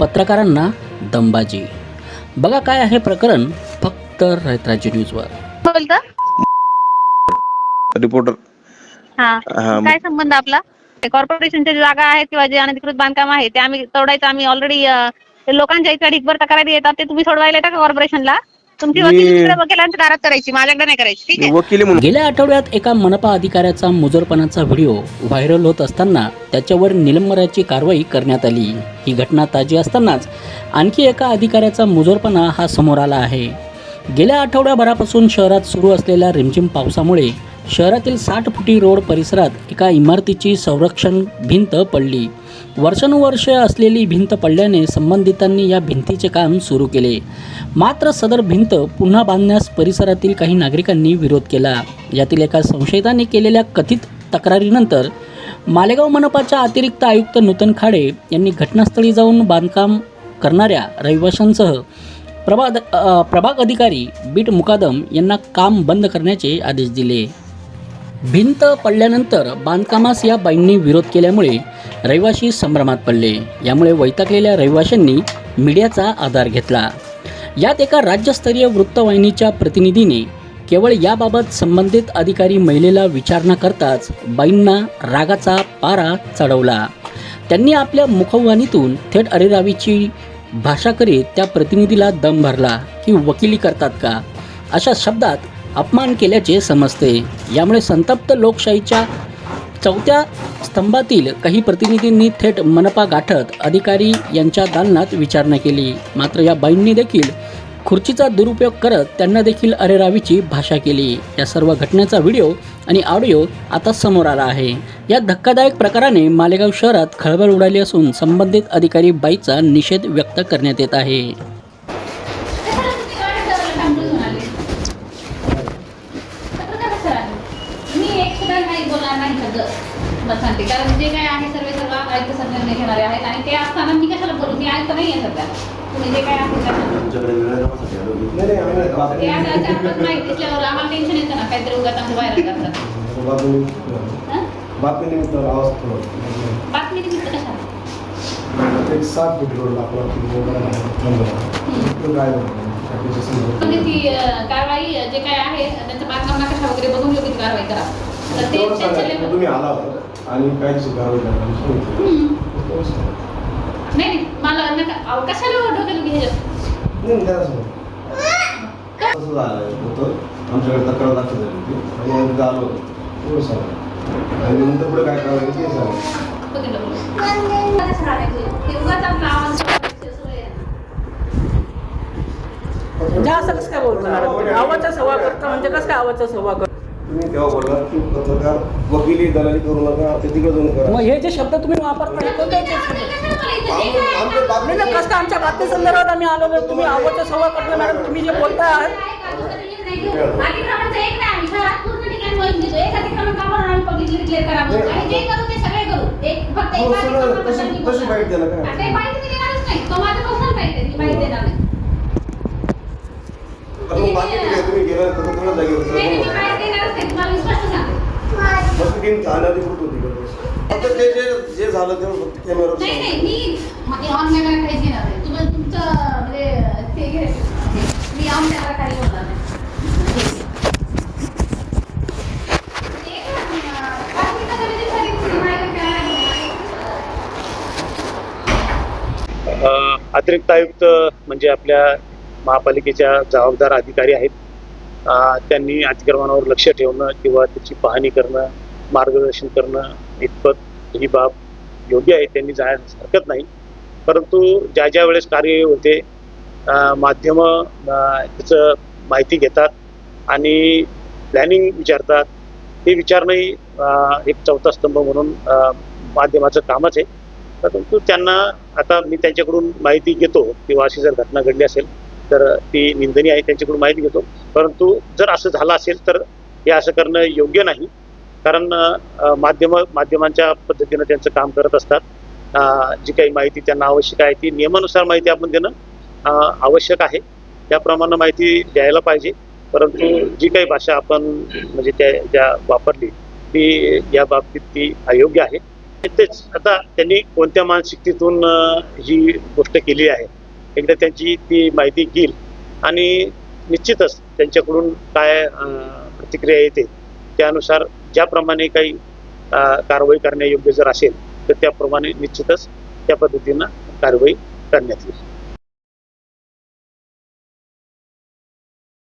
पत्रकारांना दंबाजी बघा काय आहे प्रकरण फक्त रयतराज्य न्यूजवर. बोलता. रिपोर्टर. हा. हा काय संबंध आपला? कॉर्पोरेशनच्या ज्या जागा आहेत किंवा जे अनधिकृत बांधकाम आहे ते आम्ही तोडायचं आम्ही ऑलरेडी लोकांच्या इकडे ढिगभर तक्रारी येतात ते तुम्ही सोडवायला येता का कॉर्पोरेशनला तुमची मी- वकील दुसऱ्या वकिलांच्या दारात करायची माझ्याकडे नाही करायची ठीक आहे? वकील आहे म्हणून. गेल्या आठवड्यात एका मनपा अधिकाऱ्याचा मुजोरपणाचा व्हिडिओ व्हायरल होत असताना त्याच्यावर निलंबनाची कारवाई करण्यात आली. ही घटना ताजी असतानाच आणखी एका अधिकाऱ्याचा मुजोरपणा हा समोर आला आहे. गेल्या आठवड्याभरापासून शहरात सुरू असलेल्या रिमझिम पावसामुळे शहरातील साठ फुटी रोड परिसरात एका इमारतीची संरक्षण भिंत पडली. वर्षानुवर्षे असलेली भिंत पडल्याने संबंधितांनी या भिंतीचे काम सुरू केले. मात्र सदर भिंत पुन्हा बांधण्यास परिसरातील काही नागरिकांनी विरोध केला. यातील एका संशयिताने केलेल्या कथित तक्रारीनंतर मालेगाव मनपाच्या अतिरिक्त आयुक्त नूतन खाडे यांनी घटनास्थळी जाऊन बांधकाम करणाऱ्या रहिवाशांसह प्रभाग प्रभाग अधिकारी बीट मुकादम यांना काम बंद करण्याचे आदेश दिले. भिंत पडल्यानंतर बांधकामास या बाईंनी विरोध केल्यामुळे रहिवाशी संभ्रमात पडले. यामुळे वैतागलेल्या रहिवाशांनी मीडियाचा आधार घेतला. यात एका राज्यस्तरीय वृत्तवाहिनीच्या प्रतिनिधीने केवळ याबाबत संबंधित अधिकारी महिलेला विचारणा करताच बाईंना रागाचा पारा चढवला. त्यांनी आपल्या मुखवाणीतून थेट अरेरावीची भाषा करीत त्या प्रतिनिधीला दम भरला की वकिली करतात का? अशा शब्दात अपमान केल्याचे समजते. यामुळे संतप्त लोकशाहीच्या चौथ्या स्तंभातील काही प्रतिनिधींनी थेट मनपा गाठत अधिकारी यांच्या दालनात विचारणा केली. मात्र या बाईंनी देखील खुर्चीचा दुरुपयोग करत त्यांना देखील अरेरावीची भाषा केली. या सर्व घटनेचा व्हिडिओ आणि ऑडिओ आता समोर आला आहे. या धक्कादायक प्रकाराने मालेगाव शहरात खळबळ उडाली असून संबंधित अधिकारी बाईचा निषेध व्यक्त करण्यात येत आहे मी एक सुद्धा नाही बोलणार नाही सगळं मला सांगते कारण जे काय आहे सर्व सर्व आयुक्त सर निर्णय घेणारे आहेत आणि ते असताना मी कशाला बोलू? मी आयुक्त नाही आहे सध्या. तुम्ही जे काय आहे ते आता अचानक माहिती आम्हाला टेन्शन येतं ना. काहीतरी उगाच आमचं व्हायरल करतात. हं? आवाज बातमी निमित्त कशाला? एक सात फूट रोड आपला काय म्हणजे ती कारवाई जे काय आहे त्यांचं बांधकाम नकाशा वगैरे बघून योग्य ती कारवाई करा. तर ते तुम्ही आला होता. आणि काय कारवाई करणार हं. नाही नाही मला नका. अहो, कशाला डोक्याला घ्यायचं तसं झालं होतं. आमच्याकडे तक्रार दाखल झाली होती. आणि आम्ही आलो. होतो आणि नंतर पुढे काय केली ते सांगा. म्हणजे असं कसं काय आवाजचा सव्वा करता म्हणजे कसं काय आवाजचा सव्वा तुम्ही तेव्हा बोलला की पत्रकार वकिली दलाली करू नका ते तिकडे जाऊन करा मग हे जे शब्द तुम्ही वापरता हे कोणते आहेत शब्द? आम- आमच्या नाही बातमी नाही, कसं काय आमच्या बातमी संदर्भात आम्ही आलो नाही. तुम्ही आवाजचा सव्वा करता मॅडम तुम्ही जे बोलताय अतिक्रमणचं एक नाही आम्ही शहरात पूर्ण ठिकाणी मोहीम घेतो. एक अतिक्रमण का म्हणून आम्ही publicly declare करा म्हणून. आणि जे करू ते सगळे करू. एक फक्त हो, सगळं तशी- मी तशी. माहिती द्यायला काय मी. आता मग बाकी ठीक आहे, तुम्ही गेला तर तुला जागेवर नाही, नाही, मी सर. माहिती देणारच नाही. तुम्हाला मी स्पष्ट सांगते. टीम अनधिकृत होती का? फक्त ते जे जे झालं ते फक्त नाही, नाही, मी काहीच घेणार नाही. तुम्ही तुमचं म्हणजे ते घे. मी ऑनलाईन काही बोलणार नाही. ते तुम्ही माहिती. अ, अतिरिक्त आयुक्त म्हणजे आपल्या महापालिकेच्या जबाबदार अधिकारी आहेत अ, त्यांनी अतिक्रमणावर लक्ष ठेवणं किंवा त्याची पाहणी करणं मार्गदर्शन करणं इतपत ही बाब योग्य आहे त्यांनी जाण्यास हरकत नाही. परंतु ज्या ज्या वेळेस कार्य होते माध्यमं त्याचं माहिती घेतात आणि प्लॅनिंग विचारतात ते विचारणंही एक चौथा स्तंभ म्हणून माध्यमाचं कामच आहे. परंतु त्यांना आता मी त्यांच्याकडून माहिती घेतो किंवा अशी जर घटना घडली असेल तर ती निंदनीय आहे त्यांच्याकडून माहिती घेतो. परंतु जर असं झालं असेल तर हे असं करणं योग्य नाही. कारण माध्यम माध्यमांच्या पद्धतीनं त्यांचं काम करत असतात. जी काही माहिती त्यांना आवश्यक आहे ती नियमानुसार माहिती आपण देणं आवश्यक आहे. त्याप्रमाणे माहिती द्यायला पाहिजे. परंतु जी काही भाषा आपण म्हणजे त्या ज्या वापरली ती या बाबतीत ती अयोग्य आहे. तेच आता त्यांनी कोणत्या मानसिकतेतून ही गोष्ट केली आहे एकदा त्यांची ती माहिती घेईल. आणि निश्चितच त्यांच्याकडून काय प्रतिक्रिया येते त्यानुसार ज्याप्रमाणे काही कारवाई करण्यायोग्य जर असेल तर त्याप्रमाणे निश्चितच त्या पद्धतीनं कारवाई करण्यात येईल.